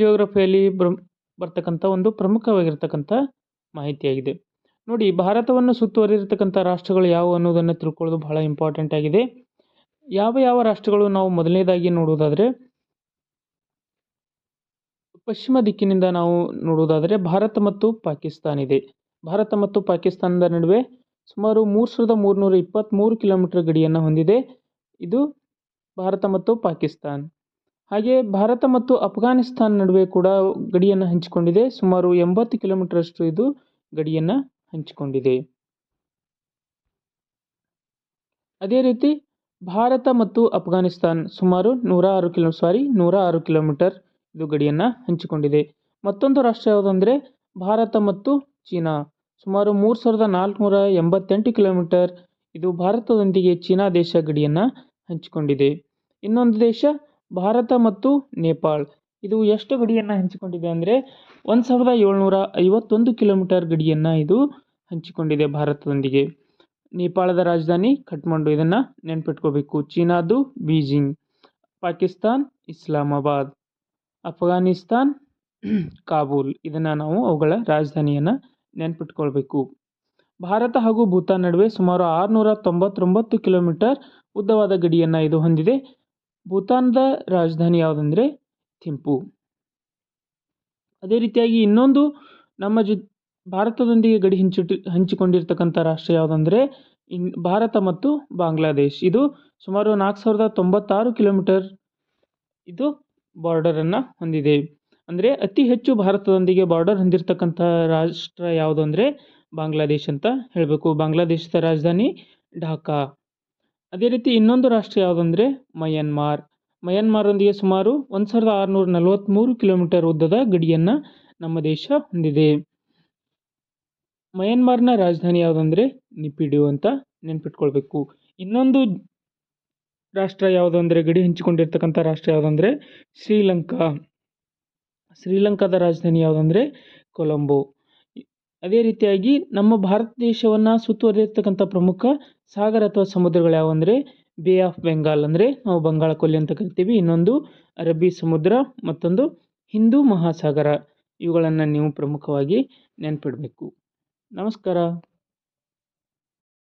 ಜಿಯೋಗ್ರಫಿಯಲ್ಲಿ ಬ್ರ ಬರ್ತಕ್ಕಂಥ ಒಂದು ಪ್ರಮುಖವಾಗಿರ್ತಕ್ಕಂಥ ಮಾಹಿತಿಯಾಗಿದೆ. ನೋಡಿ, ಭಾರತವನ್ನು ಸುತ್ತುವರಿದಿರ್ತಕ್ಕಂಥ ರಾಷ್ಟ್ರಗಳು ಯಾವುವು ಅನ್ನೋದನ್ನು ತಿಳ್ಕೊಳ್ಳೋದು ಬಹಳ ಇಂಪಾರ್ಟೆಂಟ್ ಆಗಿದೆ. ಯಾವ ಯಾವ ರಾಷ್ಟ್ರಗಳು ನಾವು ಮೊದಲನೇದಾಗಿ ನೋಡುವುದಾದರೆ ಪಶ್ಚಿಮ ದಿಕ್ಕಿನಿಂದ ನಾವು ನೋಡುವುದಾದರೆ ಭಾರತ ಮತ್ತು ಪಾಕಿಸ್ತಾನ ಇದೆ. ಭಾರತ ಮತ್ತು ಪಾಕಿಸ್ತಾನದ ನಡುವೆ ಸುಮಾರು ಮೂರು ಸಾವಿರದ ಮೂರುನೂರ ಇಪ್ಪತ್ತ್ಮೂರು ಕಿಲೋಮೀಟರ್ ಗಡಿಯನ್ನು ಹೊಂದಿದೆ. ಇದು ಭಾರತ ಮತ್ತು ಪಾಕಿಸ್ತಾನ್. ಹಾಗೆ ಭಾರತ ಮತ್ತು ಅಫ್ಘಾನಿಸ್ತಾನ್ ನಡುವೆ ಕೂಡ ಗಡಿಯನ್ನು ಹಂಚಿಕೊಂಡಿದೆ. ಸುಮಾರು ಎಂಬತ್ತು ಕಿಲೋಮೀಟರಷ್ಟು ಇದು ಗಡಿಯನ್ನು ಹಂಚಿಕೊಂಡಿದೆ. ಅದೇ ರೀತಿ ಭಾರತ ಮತ್ತು ಅಫ್ಘಾನಿಸ್ತಾನ್ ಸುಮಾರು ನೂರ ಆರು ಕಿಲೋ, ಸಾರಿ ನೂರ ಆರು ಕಿಲೋಮೀಟರ್ ಇದು ಗಡಿಯನ್ನು ಹಂಚಿಕೊಂಡಿದೆ. ಮತ್ತೊಂದು ರಾಷ್ಟ್ರ ಯಾವುದಂದರೆ ಭಾರತ ಮತ್ತು ಚೀನಾ. ಸುಮಾರು ಮೂರು ಸಾವಿರದ ನಾಲ್ಕುನೂರ ಎಂಬತ್ತೆಂಟು ಕಿಲೋಮೀಟರ್ ಇದು ಭಾರತದೊಂದಿಗೆ ಚೀನಾ ದೇಶ ಗಡಿಯನ್ನು ಹಂಚಿಕೊಂಡಿದೆ. ಇನ್ನೊಂದು ದೇಶ ಭಾರತ ಮತ್ತು ನೇಪಾಳ್. ಇದು ಎಷ್ಟು ಗಡಿಯನ್ನು ಹಂಚಿಕೊಂಡಿದೆ ಅಂದರೆ ಒಂದು ಸಾವಿರದ ಏಳ್ನೂರ ಐವತ್ತೊಂದು ಕಿಲೋಮೀಟರ್ ಗಡಿಯನ್ನು ಇದು ಹಂಚಿಕೊಂಡಿದೆ ಭಾರತದೊಂದಿಗೆ. ನೇಪಾಳದ ರಾಜಧಾನಿ ಕಠ್ಮಂಡು. ಇದನ್ನು ನೆನ್ಪಿಟ್ಕೋಬೇಕು. ಚೀನಾದು ಬೀಜಿಂಗ್, ಪಾಕಿಸ್ತಾನ್, ಇಸ್ಲಾಮಾಬಾದ್, ಅಫ್ಘಾನಿಸ್ತಾನ್, ಕಾಬೂಲ್. ಇದನ್ನು ನಾವು ಅವುಗಳ ರಾಜಧಾನಿಯನ್ನು ನೆನ್ಪಿಟ್ಕೊಳ್ಬೇಕು. ಭಾರತ ಹಾಗೂ ಭೂತಾನ್ ನಡುವೆ ಸುಮಾರು ಆರುನೂರ ತೊಂಬತ್ತೊಂಬತ್ತು ಕಿಲೋಮೀಟರ್ ಉದ್ದವಾದ ಗಡಿಯನ್ನು ಇದು ಹೊಂದಿದೆ. ಭೂತಾನ್ದ ರಾಜಧಾನಿ ಯಾವುದಂದರೆ ಥಿಂಪು. ಅದೇ ರೀತಿಯಾಗಿ ಇನ್ನೊಂದು ನಮ್ಮ ಜೊ, ಭಾರತದೊಂದಿಗೆ ಗಡಿ ಹಂಚಿಟ್ಟು, ಹಂಚಿಕೊಂಡಿರ್ತಕ್ಕಂಥ ರಾಷ್ಟ್ರ ಯಾವುದಂದರೆ ಇನ್, ಭಾರತ ಮತ್ತು ಬಾಂಗ್ಲಾದೇಶ್. ಇದು ಸುಮಾರು ನಾಲ್ಕು ಸಾವಿರದ ತೊಂಬತ್ತಾರು ಕಿಲೋಮೀಟರ್ ಇದು ಬಾರ್ಡರನ್ನು ಹೊಂದಿದೆ. ಅಂದರೆ ಅತಿ ಹೆಚ್ಚು ಭಾರತದೊಂದಿಗೆ ಬಾರ್ಡರ್ ಹೊಂದಿರತಕ್ಕಂಥ ರಾಷ್ಟ್ರ ಯಾವುದು ಅಂದರೆ ಬಾಂಗ್ಲಾದೇಶ್ ಅಂತ ಹೇಳಬೇಕು. ಬಾಂಗ್ಲಾದೇಶದ ರಾಜಧಾನಿ ಢಾಕಾ. ಅದೇ ರೀತಿ ಇನ್ನೊಂದು ರಾಷ್ಟ್ರ ಯಾವುದಂದರೆ ಮಯನ್ಮಾರ್. ಮಯನ್ಮಾರೊಂದಿಗೆ ಸುಮಾರು ಒಂದು ಸಾವಿರದ ಆರುನೂರ ನಲವತ್ತ್ಮೂರು ಕಿಲೋಮೀಟರ್ ಉದ್ದದ ಗಡಿಯನ್ನು ನಮ್ಮ ದೇಶ ಹೊಂದಿದೆ. ಮಯನ್ಮಾರ್ನ ರಾಜಧಾನಿ ಯಾವುದಂದರೆ ನಿಪಿಡು ಅಂತ ನೆನ್ಪಿಟ್ಕೊಳ್ಬೇಕು. ಇನ್ನೊಂದು ರಾಷ್ಟ್ರ ಯಾವುದು ಅಂದರೆ ಗಡಿ ಹಂಚಿಕೊಂಡಿರ್ತಕ್ಕಂಥ ರಾಷ್ಟ್ರ ಯಾವುದಂದರೆ ಶ್ರೀಲಂಕಾ. ಶ್ರೀಲಂಕಾದ ರಾಜಧಾನಿ ಯಾವುದಂದರೆ ಕೊಲಂಬೋ. ಅದೇ ರೀತಿಯಾಗಿ ನಮ್ಮ ಭಾರತ ದೇಶವನ್ನು ಸುತ್ತುವರಿದಿರ್ತಕ್ಕಂಥ ಪ್ರಮುಖ ಸಾಗರ ಅಥವಾ ಸಮುದ್ರಗಳು ಯಾವುವಂದರೆ ಬೇ ಆಫ್ ಬೆಂಗಾಲ್ ಅಂದರೆ ನಾವು ಬಂಗಾಳ ಕೊಲ್ಲಿ ಅಂತ ಕರಿತೀವಿ. ಇನ್ನೊಂದು ಅರಬ್ಬಿ ಸಮುದ್ರ, ಮತ್ತೊಂದು ಹಿಂದೂ ಮಹಾಸಾಗರ. ಇವುಗಳನ್ನು ನೀವು ಪ್ರಮುಖವಾಗಿ ನೆನಪಿಡಬೇಕು. ನಮಸ್ಕಾರ.